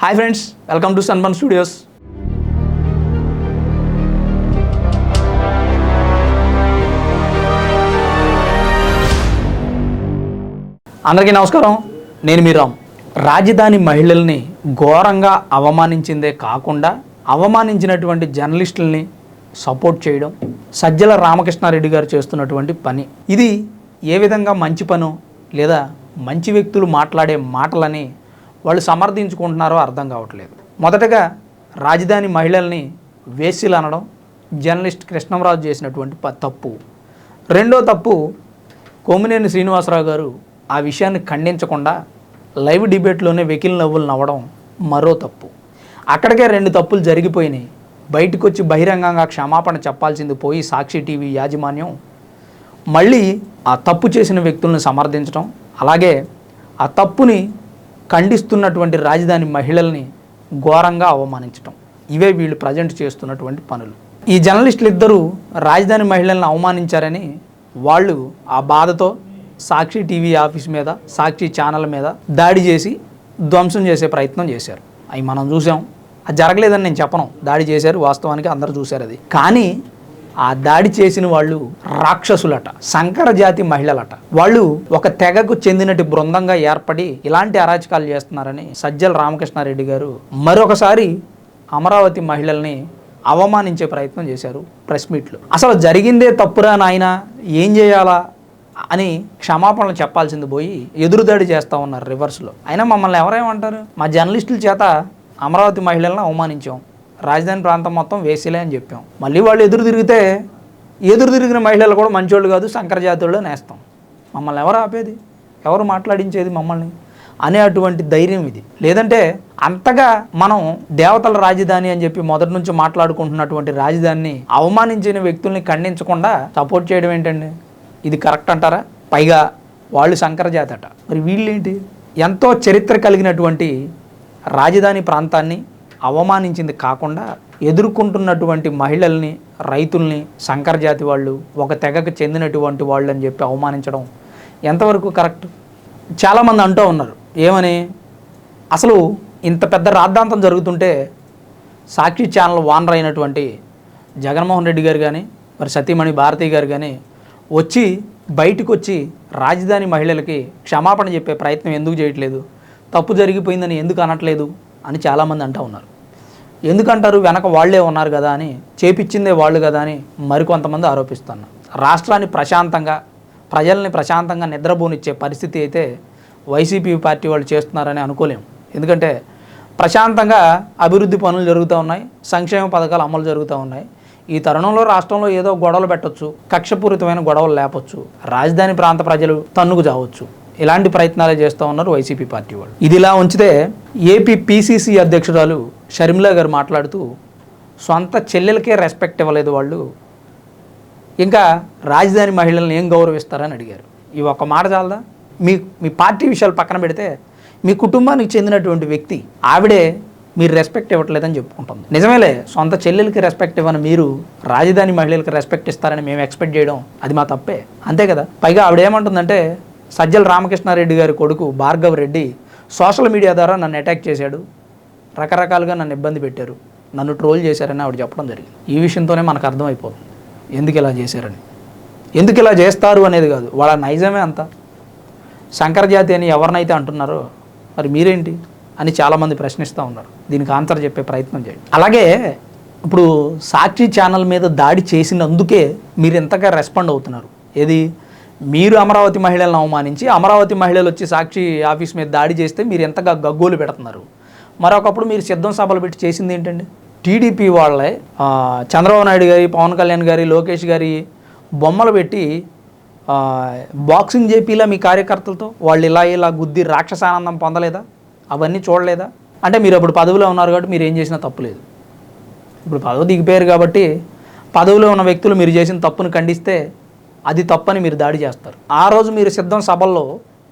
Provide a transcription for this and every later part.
Hi friends welcome to Sanman studios. అందరికీ నమస్కారం నేను మీ రామ్. రాజధాని మహిళల్ని ఘోరంగా అవమానించిందే కాకుండా అవమానించినటువంటి జర్నలిస్టుల్ని సపోర్ట్ చేయడం సజ్జల రామకృష్ణారెడ్డి గారు చేస్తున్నటువంటి పని. ఇది ఏ విధంగా మంచి పను లేదా మంచి వ్యక్తులు మాట్లాడే మాటలని వాళ్ళు సమర్థించుకుంటున్నారో అర్థం కావట్లేదు. మొదటగా రాజధాని మహిళల్ని వేసిలు అనడం జర్నలిస్ట్ కృష్ణంరాజు చేసినటువంటి తప్పు. రెండో తప్పు కొమ్మినేని శ్రీనివాసరావు గారు ఆ విషయాన్ని ఖండించకుండా లైవ్ డిబేట్లోనే వెకిల్ నవ్వులు నవ్వడం మరో తప్పు. అక్కడికే రెండు తప్పులు జరిగిపోయినాయి. బయటకు వచ్చి బహిరంగంగా క్షమాపణ చెప్పాల్సింది పోయి సాక్షి టీవీ యాజమాన్యం. మళ్ళీ ఆ తప్పు చేసిన వ్యక్తులను సమర్థించడం అలాగే ఆ తప్పుని ఖండిస్తున్నటువంటి రాజధాని మహిళల్ని ఘోరంగా అవమానించటం. ఇవే వీళ్ళు ప్రజెంట్ చేస్తున్నటువంటి పనులు. ఈ జర్నలిస్టులు ఇద్దరూ రాజధాని మహిళల్ని అవమానించారని వాళ్ళు ఆ బాధతో సాక్షి టీవీ ఆఫీస్ మీద సాక్షి ఛానల్ మీద దాడి చేసి ధ్వంసం చేసే ప్రయత్నం చేశారు. అవి మనం చూసాం. అది జరగలేదని నేను చెప్పను. దాడి చేశారు. వాస్తవానికి అందరూ చూశారు అది. కానీ ఆ దాడి చేసిన వాళ్ళు రాక్షసులట సంకర జాతి మహిళలట. వాళ్ళు ఒక తెగకు చెందినటి బృందంగా ఏర్పడి ఇలాంటి అరాచకాలు చేస్తున్నారని సజ్జల రామకృష్ణారెడ్డి గారు మరొకసారి అమరావతి మహిళల్ని అవమానించే ప్రయత్నం చేశారు ప్రెస్ మీట్లో. అసలు జరిగిందే తప్పురా నాయన? ఏం చేయాలా? అని క్షమాపణలు చెప్పాల్సింది పోయి ఎదురుదాడి చేస్తూ ఉన్నారు రివర్స్లో. అయినా మమ్మల్ని ఎవరేమంటారు? మా జర్నలిస్టుల చేత అమరావతి మహిళలను అవమానించాం. రాజధాని ప్రాంతం మొత్తం వేసేలే అని చెప్పాం. మళ్ళీ వాళ్ళు ఎదురు తిరిగితే ఎదురు తిరిగిన మహిళలు కూడా మంచోళ్ళు కాదు శంకర జాతుల్లో నేస్తాం. మమ్మల్ని ఎవరు ఆపేది? ఎవరు మాట్లాడించేది మమ్మల్ని? అనే అటువంటి ధైర్యం ఇది. లేదంటే అంతగా మనం దేవతల రాజధాని అని చెప్పి మొదటి నుంచి మాట్లాడుకుంటున్నటువంటి రాజధానిని అవమానించిన వ్యక్తుల్ని ఖండించకుండా సపోర్ట్ చేయడం ఏంటండి? ఇది కరెక్ట్ అంటారా? పైగా వాళ్ళు సంకరజాతట అట మరి వీళ్ళేంటి? ఎంతో చరిత్ర కలిగినటువంటి రాజధాని ప్రాంతాన్ని అవమానించింది కాకుండా ఎదుర్కొంటున్నటువంటి మహిళల్ని రైతుల్ని సంకరజాతి వాళ్ళు ఒక తెగకు చెందినటువంటి వాళ్ళు అని చెప్పి అవమానించడం ఎంతవరకు కరెక్ట్? చాలామంది అంటూ ఉన్నారు. ఏమని? అసలు ఇంత పెద్ద రాద్ధాంతం జరుగుతుంటే సాక్షి ఛానల్ వానర్ అయినటువంటి జగన్మోహన్ రెడ్డి గారు కానీ మరి సతీమణి భారతి గారు కానీ వచ్చి బయటకు వచ్చి రాజధాని మహిళలకి క్షమాపణ చెప్పే ప్రయత్నం ఎందుకు చేయట్లేదు? తప్పు జరిగిపోయిందని ఎందుకు అనట్లేదు? అని చాలామంది అంటూ ఉన్నారు. ఎందుకంటారు? వెనక వాళ్ళే ఉన్నారు కదా అని చేపిచ్చిందే వాళ్ళు కదా అని మరికొంతమంది ఆరోపిస్తున్నారు. రాష్ట్రాన్ని ప్రశాంతంగా ప్రజల్ని ప్రశాంతంగా నిద్రపోనిచ్చే పరిస్థితి అయితే వైసీపీ పార్టీ వాళ్ళు చేస్తున్నారని అనుకోలేము. ఎందుకంటే ప్రశాంతంగా అభివృద్ధి పనులు జరుగుతూ ఉన్నాయి సంక్షేమ పథకాలు అమలు జరుగుతూ ఉన్నాయి. ఈ తరుణంలో రాష్ట్రంలో ఏదో గొడవలు పెట్టొచ్చు కక్షపూరితమైన గొడవలు లేపవచ్చు రాజధాని ప్రాంత ప్రజలు తన్నుకు చావచ్చు ఇలాంటి ప్రయత్నాలు చేస్తూ ఉన్నారు వైసీపీ పార్టీ వాళ్ళు. ఇది ఇలా ఉంచితే ఏపీ పీసీసీ అధ్యక్షురాలు షర్మిలా గారు మాట్లాడుతూ సొంత చెల్లెలకే రెస్పెక్ట్ ఇవ్వలేదు వాళ్ళు. ఇంకా రాజధాని మహిళలను ఏం గౌరవిస్తారని అడిగారు. ఈ ఒక్క మాట చాలదా? మీ మీ పార్టీ విషయాలు పక్కన పెడితే మీ కుటుంబానికి చెందినటువంటి వ్యక్తి ఆవిడే మీరు రెస్పెక్ట్ ఇవ్వట్లేదని చెప్పుకుంటుంది. నిజమేలే సొంత చెల్లెలకి రెస్పెక్ట్ ఇవ్వని మీరు రాజధాని మహిళలకి రెస్పెక్ట్ ఇస్తారని మేము ఎక్స్పెక్ట్ చేయడం అది మా తప్పే. అంతే కదా? పైగా ఆవిడ ఏమంటుందంటే సజ్జల రామకృష్ణారెడ్డి గారి కొడుకు భార్గవ్ రెడ్డి సోషల్ మీడియా ద్వారా నన్ను అటాక్ చేశాడు. రకరకాలుగా నన్ను ఇబ్బంది పెట్టారు. నన్ను ట్రోల్ చేశారని ఆవిడ చెప్పడం జరిగింది. ఈ విషయంతోనే మనకు అర్థమైపోతుంది. ఎందుకు ఇలా చేశారని. ఎందుకు ఇలా చేస్తారు అనేది కాదు. వాళ్ళ నైజమే అంత. శంకరజాతి అని ఎవరినైతే అంటున్నారో మరి మీరేంటి? అని చాలామంది ప్రశ్నిస్తూ ఉన్నారు. దీనికి ఆన్సర్ చెప్పే ప్రయత్నం చేయండి. అలాగే ఇప్పుడు సాక్షి ఛానల్ మీద దాడి చేసినందుకే మీరు ఎంతగా రెస్పాండ్ అవుతున్నారు. ఏది? మీరు అమరావతి మహిళలను అవమానించి అమరావతి మహిళలు వచ్చి సాక్షి ఆఫీస్ మీద దాడి చేస్తే మీరు ఎంతగా గగ్గోలు పెడుతున్నారు? మరొకప్పుడు మీరు సిద్ధం సభలు పెట్టి చేసింది ఏంటండి? టీడీపీ వాళ్ళే చంద్రబాబు నాయుడు గారి పవన్ కళ్యాణ్ గారి లోకేష్ గారి బొమ్మలు పెట్టి బాక్సింగ్ చేపిలా మీ కార్యకర్తలతో వాళ్ళు ఇలా ఇలా గుద్ది రాక్షసానందం పొందలేదా? అవన్నీ చూడలేదా? అంటే మీరు అప్పుడు పదవిలో ఉన్నారు కాబట్టి మీరు ఏం చేసినా తప్పులేదు ఇప్పుడు పదవి దిగిపోయారు కాబట్టి పదవిలో ఉన్న వ్యక్తులు మీరు చేసిన తప్పును ఖండిస్తే అది తప్పని మీరు దాడి చేస్తారు. ఆ రోజు మీరు సిద్ధం సభల్లో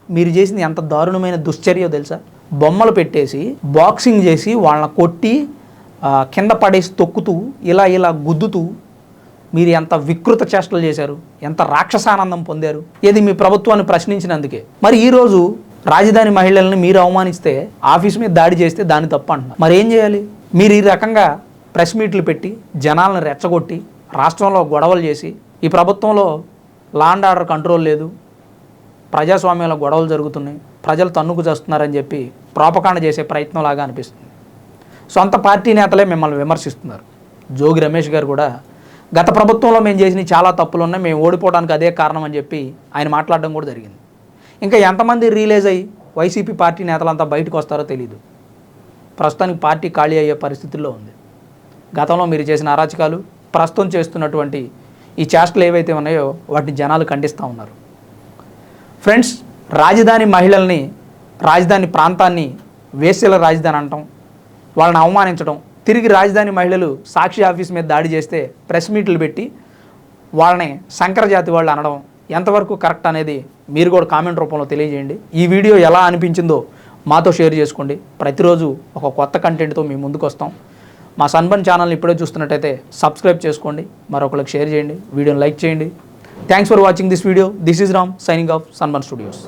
మీరు చేసింది ఎంత దారుణమైన దుశ్చర్యో తెలుసా? బొమ్మలు పెట్టేసి బాక్సింగ్ చేసి వాళ్ళని కొట్టి కింద పడేసి తొక్కుతూ ఇలా ఇలా గుద్దుతూ మీరు ఎంత వికృత చేష్టలు చేశారు? ఎంత రాక్షసానందం పొందారు? ఇది మీ ప్రభుత్వాన్ని ప్రశ్నించినందుకే. మరి ఈరోజు రాజధాని మహిళల్ని మీరు అవమానిస్తే ఆఫీస్ మీద దాడి చేస్తే దాన్ని తప్పు అంటున్నారు. మరి ఏం చేయాలి? మీరు ఈ రకంగా ప్రెస్ మీట్లు పెట్టి జనాలను రెచ్చగొట్టి రాష్ట్రంలో గొడవలు చేసి ఈ ప్రభుత్వంలో లా అండ్ ఆర్డర్ కంట్రోల్ లేదు. ప్రజాస్వామ్యంలో గొడవలు జరుగుతున్నాయి. ప్రజలు తన్నుకు చేస్తున్నారని చెప్పి ప్రోపకాండ చేసే ప్రయత్నం లాగా అనిపిస్తుంది. సొంత పార్టీ నేతలే మిమ్మల్ని విమర్శిస్తున్నారు. జోగి రమేష్ గారు కూడా గత ప్రభుత్వంలో మేము చేసిన చాలా తప్పులు ఉన్నాయి మేము ఓడిపోవడానికి అదే కారణం అని చెప్పి ఆయన మాట్లాడడం కూడా జరిగింది. ఇంకా ఎంతమంది రిలీజ్ అయ్యి వైసీపీ పార్టీ నేతలంతా బయటకు వస్తారో తెలియదు ప్రస్తుతానికి పార్టీ ఖాళీ అయ్యే పరిస్థితుల్లో ఉంది. గతంలో మీరు చేసిన అరాచకాలు ప్రస్తుతం చేస్తున్నటువంటి ఈ చేష్టలు ఏవైతే ఉన్నాయో వాటిని జనాలు ఖండిస్తూ ఉన్నారు. ఫ్రెండ్స్ రాజధాని మహిళల్ని రాజధాని ప్రాంతాన్ని వేసేల రాజధాని అంటాం వాళ్ళని అవమానించడం తిరిగి రాజధాని మహిళలు సాక్షి ఆఫీస్ మీద దాడి చేస్తే ప్రెస్ మీట్లు పెట్టి వాళ్ళని సంకరజాతి వాళ్ళు అనడం ఎంతవరకు కరెక్ట్ అనేది మీరు కూడా కామెంట్ రూపంలో తెలియజేయండి. ఈ వీడియో ఎలా అనిపించిందో మాతో షేర్ చేసుకోండి. ప్రతిరోజు ఒక కొత్త కంటెంట్తో మీ ముందుకు వస్తాం. మా సన్బన్ ఛానల్ని ఇప్పుడే చూస్తున్నట్టయితే సబ్స్క్రైబ్ చేసుకోండి మరొకరికి షేర్ చేయండి వీడియోని లైక్ చేయండి. Thanks for watching this video this is Ram signing off Sanban studios